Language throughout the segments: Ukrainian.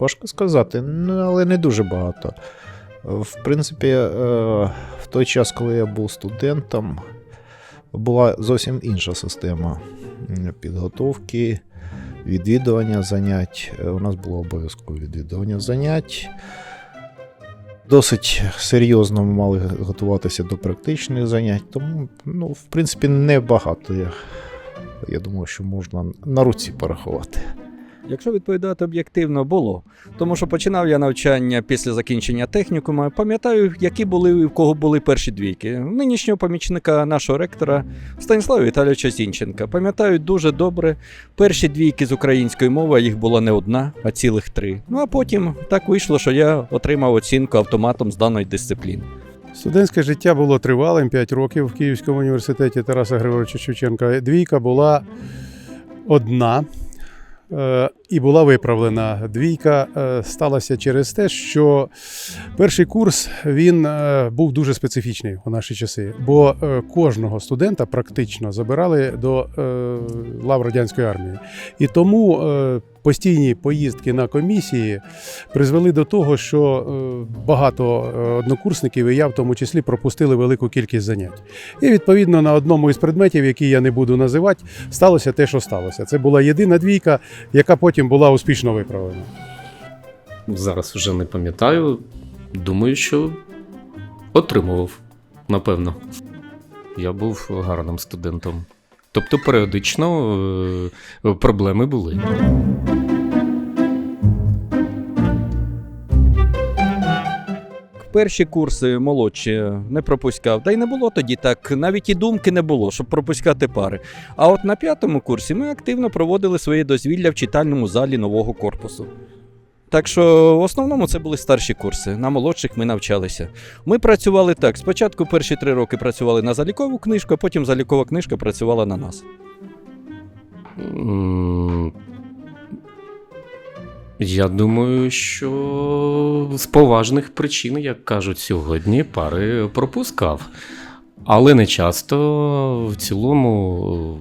Важко сказати, але не дуже багато. В принципі, е, в той час, коли я був студентом, була зовсім інша система підготовки, відвідування занять. Е, У нас було обов'язкове відвідування занять. Досить серйозно ми мали готуватися до практичних занять, тому, ну, в принципі, небагато. Я, я думаю, що можна на руці порахувати. Якщо відповідати об'єктивно, було. Тому що починав я навчання після закінчення технікуму. Пам'ятаю, які були і в кого були перші двійки. Нинішнього помічника нашого ректора Станіслава Віталійовича Зінченка. Пам'ятаю дуже добре. Перші двійки з української мови, їх була не одна, а цілих три. Ну а потім так вийшло, що я отримав оцінку автоматом з даної дисципліни. Студентське життя було тривалим 5 років в Київському університеті Тараса Григоровича Шевченка. Двійка була одна і була виправлена. Двійка е, сталася через те, що перший курс він е, був дуже специфічний у наші часи, бо е, кожного студента практично забирали до е, лав радянської армії. І тому е, постійні поїздки на комісії призвели до того, що е, багато е, однокурсників, і я в тому числі, пропустили велику кількість занять. І відповідно на одному із предметів, які я не буду називати, сталося те, що сталося. Це була єдина двійка, яка потім була успішно виправлена. Зараз вже не пам'ятаю. Думаю, що отримував, напевно. Я був гарним студентом. Тобто періодично е, проблеми були. Перші курси молодші не пропускав, та й не було тоді так, навіть і думки не було, щоб пропускати пари. А от на п'ятому курсі ми активно проводили своє дозвілля в читальному залі нового корпусу. Так що в основному це були старші курси. На молодших ми навчалися. Ми працювали так. Спочатку перші три роки працювали на залікову книжку, а потім залікова книжка працювала на нас. Я думаю, що з поважних причин, як кажуть сьогодні, пари пропускав. Але не часто в цілому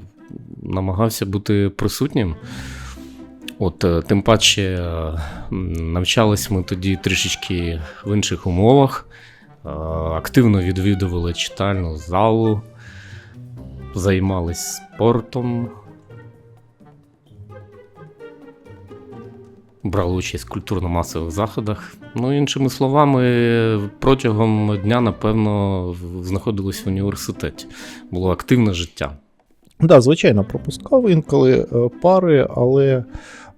намагався бути присутнім. От, е, тим паче, е, навчались ми тоді трішечки в інших умовах, Е, активно відвідували читальну залу, займались спортом, брали участь в культурно-масових заходах. Ну, іншими словами, протягом дня, напевно, знаходились в університеті. Було активне життя. Так, да, звичайно, пропускав інколи пари, але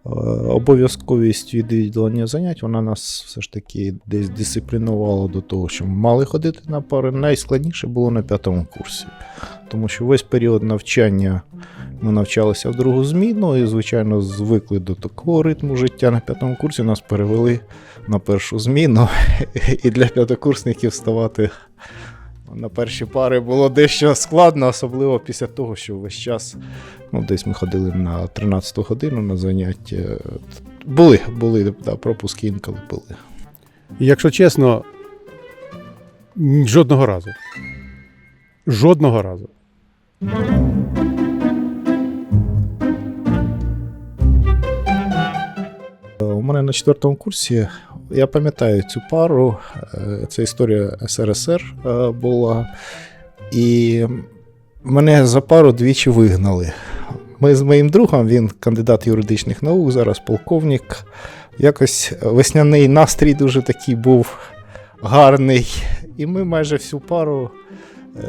обов'язковість відвідування занять вона нас все ж таки десь дисциплінувала до того, що ми мали ходити на пари. Найскладніше було на п'ятому курсі, тому що весь період навчання ми навчалися в другу зміну і, звичайно, звикли до такого ритму життя. На п'ятому курсі нас перевели на першу зміну, і для п'ятокурсників ставати на перші пари було дещо складно, особливо після того, що весь час ну, десь ми ходили на 13 годину на заняття. Були, були, да, пропуски інколи були. Якщо чесно, жодного разу. Жодного разу. У мене на четвертому курсі, я пам'ятаю цю пару, е, це історія СРСР е, була. І мене за пару двічі вигнали. Ми з моїм другом, він кандидат юридичних наук, зараз полковник. Якось весняний настрій дуже такий був гарний. І ми майже всю пару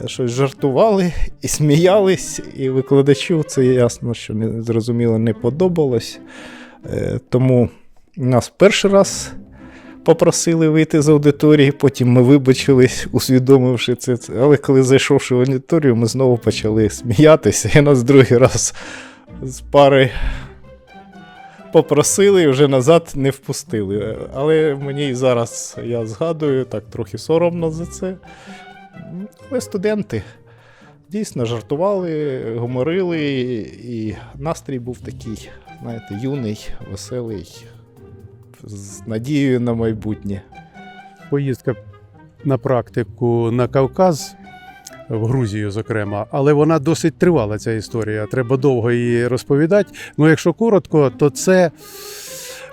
е, щось жартували і сміялись, і викладачу це ясно, що зрозуміло не подобалось. Тому нас перший раз попросили вийти з аудиторії, потім ми вибачились, усвідомивши це. Але коли зайшовши в аудиторію, ми знову почали сміятися, і нас другий раз з пари попросили і вже назад не впустили. Але мені зараз я згадую, так трохи соромно за це. Але студенти дійсно жартували, гуморили, і настрій був такий, знаєте, юний, веселий. З надією на майбутнє. Поїздка на практику на Кавказ. В Грузію, зокрема, але вона досить тривала ця історія. Треба довго її розповідати. Ну, якщо коротко, то це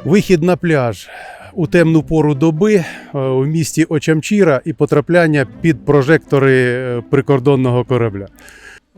вихід на пляж у темну пору доби е, у місті Очамчіра і потрапляння під прожектори е, прикордонного корабля.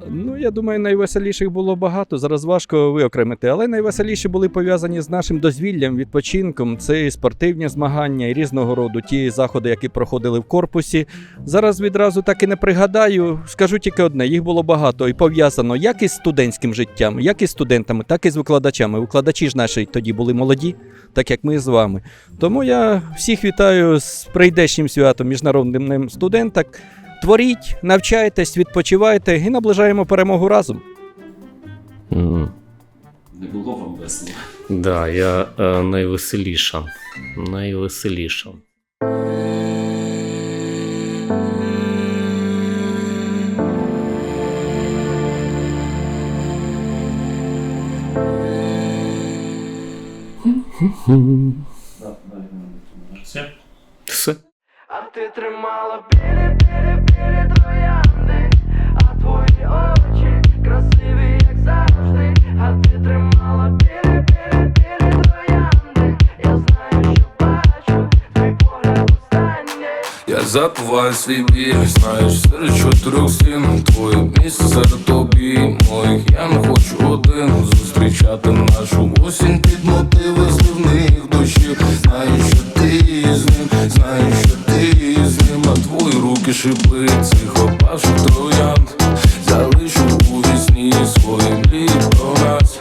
Ну, я думаю, найвеселіших було багато. Зараз важко виокремити, але найвеселіші були пов'язані з нашим дозвіллям, відпочинком. Це і спортивні змагання, і різного роду ті заходи, які проходили в корпусі. Зараз відразу так і не пригадаю. Скажу тільки одне: їх було багато і пов'язано як із студентським життям, як із студентами, так і з викладачами. Викладачі ж наші тоді були молоді, так як ми з вами. Тому я всіх вітаю з прийдешнім святом Міжнародним днем студента. Творіть, навчайтесь, відпочивайте і наближаємо перемогу разом. М. Не було вам весело. Да, я е, найвеселіша. Найвеселіша. Все. Все. А ти тримала білі, білі Я забуваю свій знаєш, серед чотирьох стін Твоє місце серед тобі моїх Я не хочу один зустрічати нашу осінь під мотиви зливних дощів. Знаю, що ти з ним, знаю, що ти з ним. А твої руки шипи цих опавших троянд. Залишу у вісні свої мрії про нас